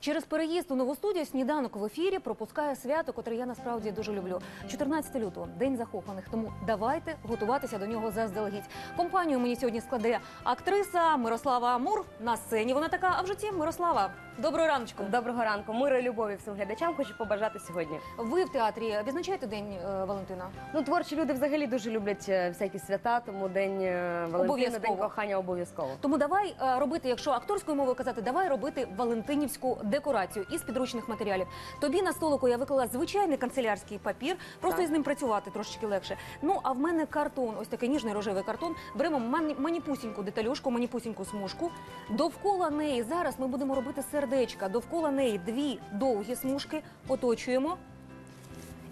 Через переїзд у нову студію сніданок в ефірі пропускає свято, котре я насправді дуже люблю. 14 лютого день захоплених. Тому давайте готуватися до нього заздалегідь. Компанію мені сьогодні складе актриса Мирослава Амур. На сцені вона така, а в житті Мирослава. Доброго раночку. Доброго ранку. Миру і любові всім глядачам хочу побажати сьогодні. Ви в театрі відзначаєте день е, Валентина? Ну, творчі люди взагалі дуже люблять е, всякі свята, тому день е, Валентина, Обов'язково. день кохання обов'язково. Тому давай е, робити, якщо акторською мовою казати, давай робити валентинівську декорацію із підручних матеріалів. Тобі на столику я виклала звичайний канцелярський папір, просто Так. із ним працювати трошечки легше. Ну а в мене картон, ось такий ніжний рожевий картон. Беремо мані- маніпусіньку деталюшку, маніпусіньку смужку. Довкола неї зараз ми будемо робити сердечка. Довкола неї дві довгі смужки оточуємо.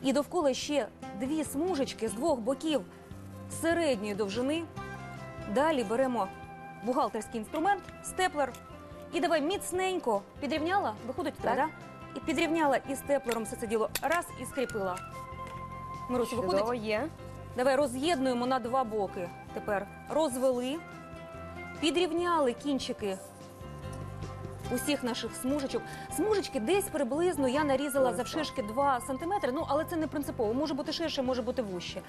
І довкола ще дві смужечки з двох боків середньої довжини. Далі беремо бухгалтерський інструмент, степлер. І давай міцненько підрівняла, виходить Так. да? І підрівняла і степлером все це діло раз і скріпила. Мирусю, виходить? Є. Давай роз'єднуємо на два боки. Тепер розвели, підрівняли кінчики усіх наших смужечок. Смужечки десь приблизно я нарізала завширшки 2 см, ну але це не принципово. Може бути ширше, може бути вужче.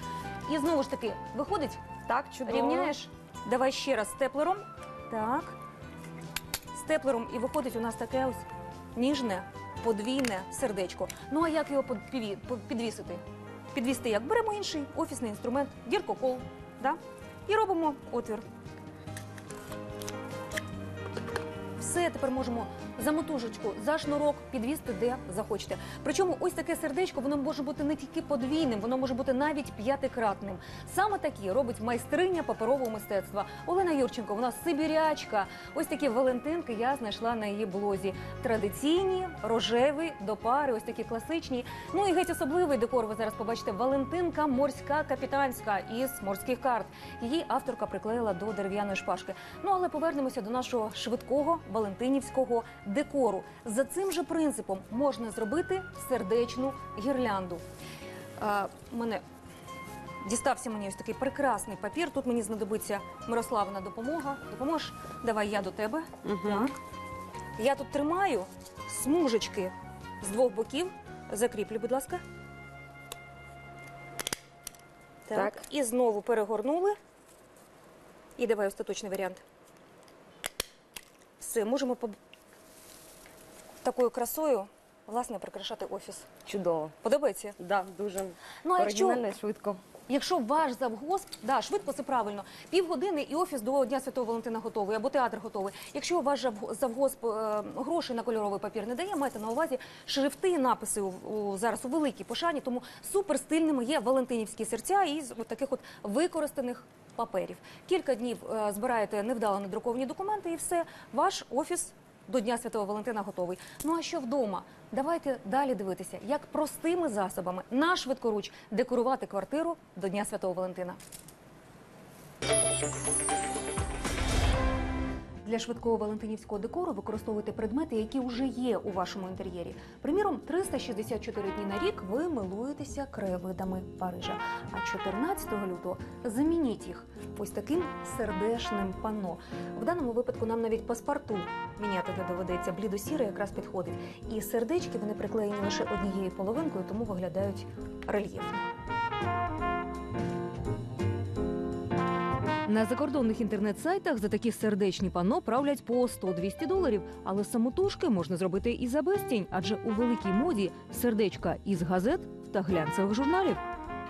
І знову ж таки, виходить, Так, чудово. рівняєш. Давай ще раз степлером. Так. Степлером і виходить у нас таке ось ніжне, подвійне сердечко. Ну а як його подпіві- по- підвісити? Підвісти як? Беремо інший офісний інструмент, діркокол, да? і робимо отвір. Все тепер можемо за мотужечку, за шнурок підвісти, де захочете. Причому ось таке сердечко, воно може бути не тільки подвійним, воно може бути навіть п'ятикратним. Саме такі робить майстриня паперового мистецтва. Олена Юрченко, вона сибірячка. Ось такі валентинки я знайшла на її блозі. Традиційні, рожеві, до пари, ось такі класичні. Ну і геть особливий декор. Ви зараз побачите. Валентинка морська капітанська із морських карт. Її авторка приклеїла до дерев'яної шпажки. Ну але повернемося до нашого швидкого валентинівського декору. За цим же принципом можна зробити сердечну гірлянду. А, мене дістався мені ось такий прекрасний папір. Тут мені знадобиться Мирославина допомога. Допоможеш? Давай я до тебе. Угу. Я тут тримаю смужечки з двох боків. Закріплю, будь ласка. Так. Так. І знову перегорнули. І давай остаточний варіант. Все, можемо. Такою красою, власне, прикрашати офіс. Чудово. Подобається? Да, дуже Ну, а якщо- оригінально і швидко. Якщо ваш завгосп, да, швидко це правильно, півгодини і офіс до Дня Святого Валентина готовий, або театр готовий. Якщо ваш завг- завгосп е, грошей на кольоровий папір не дає, майте на увазі шрифти і написи у, у- зараз у великій пошані, тому супер стильними є валентинівські серця із от таких от використаних паперів. Кілька днів е, збираєте невдало надруковані документи, і все, ваш офіс до Дня Святого Валентина готовий. Ну а що вдома? Давайте далі дивитися, як простими засобами на швидкоруч декорувати квартиру до Дня Святого Валентина. Для швидкого валентинівського декору використовуйте предмети, які вже є у вашому інтер'єрі. Приміром, 364 дні на рік ви милуєтеся краєвидами Парижа. А 14 лютого замініть їх ось таким сердешним панно. В даному випадку нам навіть паспорту міняти не доведеться. Блідосіре якраз підходить. І сердечки вони приклеєні лише однією половинкою, тому виглядають рельєфно. На закордонних інтернет-сайтах за такі сердечні панно правлять по 100-200 доларів, але самотужки можна зробити і за безцінь, адже у великій моді сердечка із газет та глянцевих журналів.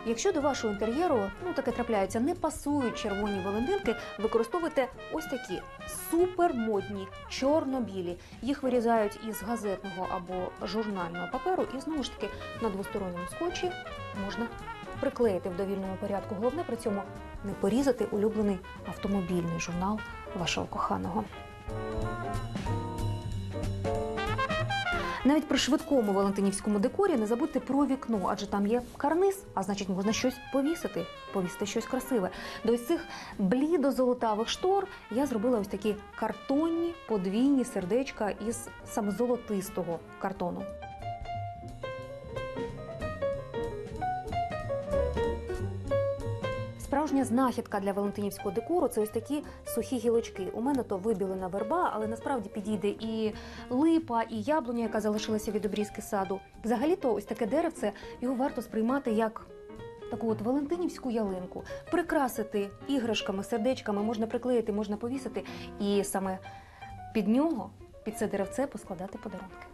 Якщо до вашого інтер'єру ну таке трапляється, не пасують червоні валентинки, використовуйте ось такі супермодні чорно-білі. Їх вирізають із газетного або журнального паперу, і знову ж таки на двосторонньому скотчі можна приклеїти в довільному порядку. Головне при цьому не порізати улюблений автомобільний журнал вашого коханого. Навіть при швидкому валентинівському декорі не забудьте про вікно, адже там є карниз, а значить можна щось повісити, повісити щось красиве. До цих блідо-золотавих штор я зробила ось такі картонні подвійні сердечка із саме золотистого картону. Справжня знахідка для валентинівського декору це ось такі сухі гілочки. У мене то вибілена верба, але насправді підійде і липа, і яблуня, яка залишилася від обрізки саду. Взагалі-то ось таке деревце його варто сприймати як. Таку от валентинівську ялинку прикрасити іграшками, сердечками можна приклеїти, можна повісити, і саме під нього, під це деревце, поскладати подарунки.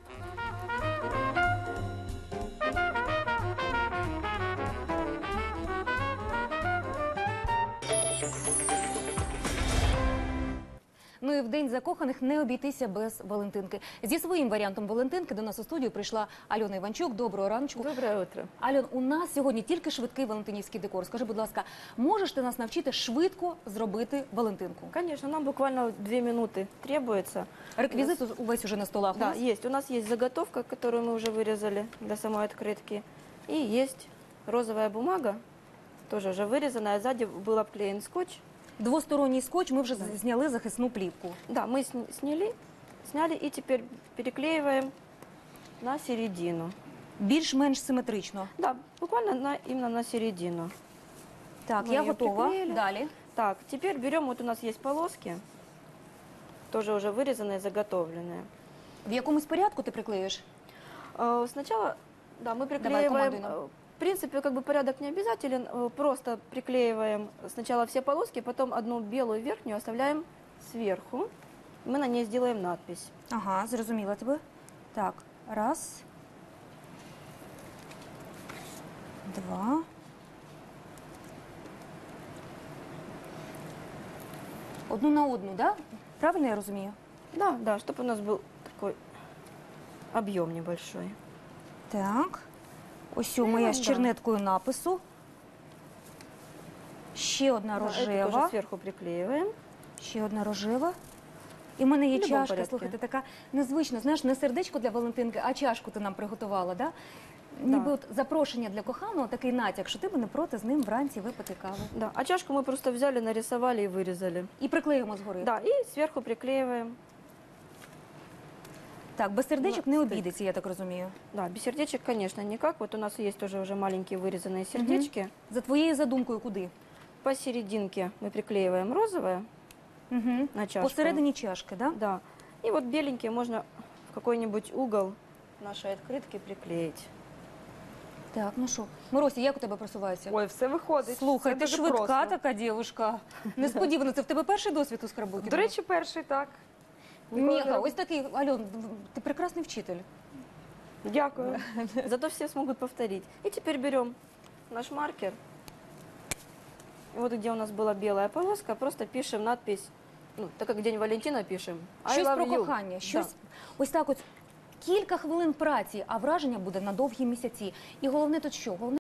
Ну і в день закоханих не обійтися без Валентинки. Зі своїм варіантом Валентинки до нас у студію прийшла Альона Іванчук. Доброго раночку. Доброе утро. Альон, у нас сьогодні тільки швидкий валентинівський декор. Скажи, будь ласка, можеш ти нас навчити швидко зробити Валентинку? Конечно, нам буквально две минуты требуется. Реквізит увесь уже на столах. у Да, нас? есть. У нас есть заготовка, которую мы уже вырезали для самой открытки. И есть розовая бумага, тоже уже вырезанная. Сзади был обклеен скотч. Двосторонній скотч. Ми вже зняли захисну плівку. Да, мы сни- сняли, сняли и теперь переклеиваем на середину. Більш-менш симетрично. Да, буквально на, именно на середину. Так, Ми я її готова. приклеїли. Далі. Так, теперь берем, вот у нас есть полоски, тоже уже вырезанные, заготовленные. В якомусь порядку ти приклеїш? Э, Сначала, да, мы Давай, приклеиваем. командуй нам. э, В принципе, как бы порядок не обязателен. э, Просто приклеиваем сначала все полоски, потом одну белую верхнюю оставляем сверху. Мы на ней сделаем надпись. Ага, зрозуміла тебе. Так, раз. Два. Одну на одну, да? Правильно я розумію? Да, да, чтобы у нас был такой объем небольшой. Так. Ось у моя з да. чернеткою напису. Ще одна Да, это рожева. тоже сверху приклеиваем. Ще одна рожева. І в мене є В любому чашка, порядку. слухайте, така незвична. Знаєш, не сердечко для Валентинки, а чашку ти нам приготувала, да? Ніби от запрошення для коханого, такий натяк, що ти би не проти з ним вранці випити каву. Да, а чашку мы просто взяли, нарисовали и вырезали. І приклеїмо згори. Да, и сверху приклеиваем. Так, без сердечок Ну, не стик. обійдеться, я так розумію. Да, без сердечек, конечно, никак. Вот у нас есть тоже уже маленькие вырезанные сердечки. За твоєю задумкою куди? Посерединке мы приклеиваем розовое Угу. на чашку. Посередині чашки, да? Да. И вот беленькие можно в какой-нибудь угол нашей открытки приклеить. Так, ну що, Моросі, як у тебе просувається? Ой, все виходить. Слухай, Все ти дуже швидка просто. така дівушка. Несподівано, це в тебе перший досвід у скрабуті? До речі, перший так. Роб- ось такий, Альон, ти прекрасний вчитель. Дякую. Зато все смогут повторить. И теперь берем наш маркер. И вот где у нас была белая полоска, просто пишем надпись, ну, так как День Валентина пишем. I Щось love про you. кохання, щось ось так от кілька хвилин праці, а враження буде на довгі місяці. І головне тут що? Головне